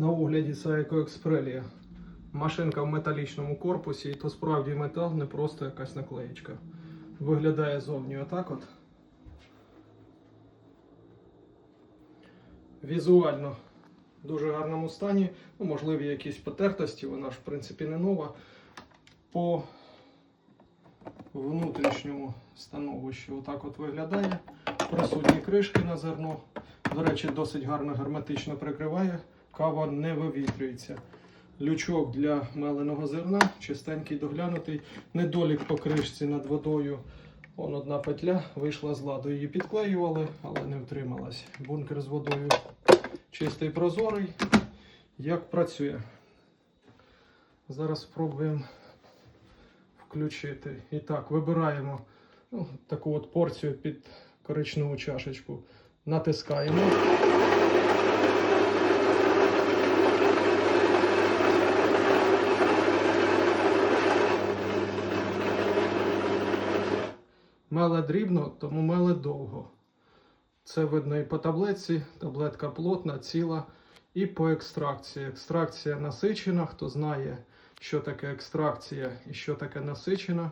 На огляді Сайко Експрелія. Машинка в металічному корпусі, і то справді метал, не просто якась наклеєчка. Виглядає зовні отак от. Візуально в дуже гарному стані. Ну, можливі якісь потертості, вона ж в принципі не нова. По внутрішньому становищу отак от виглядає. Присутні кришки на зерно. До речі, досить гарно герметично прикриває. Кава не вивітрюється. Лючок для меленого зерна, чистенький доглянутий. Недолік по кришці над водою. Вон одна петля вийшла з ладу. Її підклеювали, але не втрималась. Бункер з водою чистий прозорий. Як працює? Зараз спробуємо включити. І так, вибираємо ну, таку от порцію під коричневу чашечку. Натискаємо. Меле дрібно, тому меле довго. Це видно і по таблетці. Таблетка плотна, ціла. І по екстракції. Екстракція насичена. Хто знає, що таке екстракція і що таке насичена.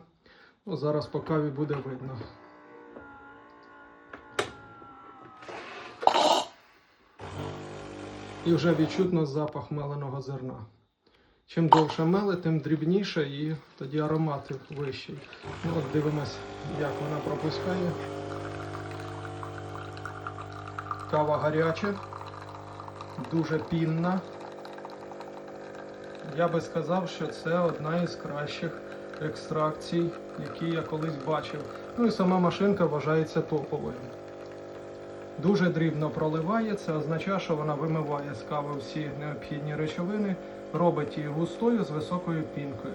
Ну, зараз по каві буде видно. І вже відчутно запах меленого зерна. Чим довше меле, тим дрібніше і тоді аромат вищий. Ну, от дивимось, як вона пропускає. Кава гаряча, дуже пінна. Я би сказав, що це одна із кращих екстракцій, які я колись бачив. Ну і сама машинка вважається топовою. Дуже дрібно проливає, це означає, що вона вимиває з кави всі необхідні речовини, робить її густою з високою пінкою.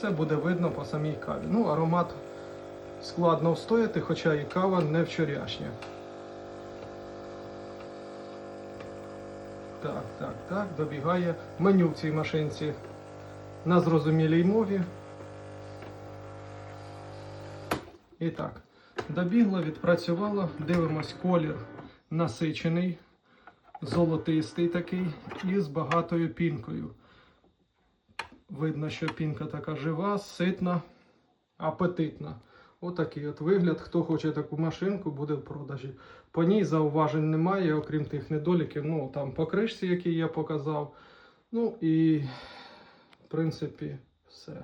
Це буде видно по самій каві. Ну, аромат складно встояти, хоча і кава не вчорашня. Так, так, так, добігає меню в цій машинці на зрозумілій мові. І так, добігло, відпрацювало. Дивимось колір насичений, золотистий такий і з багатою пінкою. Видно, що пінка така жива, ситна, апетитна. Отакий от вигляд. Хто хоче таку машинку, буде в продажі. По ній зауважень немає, окрім тих недоліків. Ну, там по кришці, які я показав. Ну і, в принципі, все.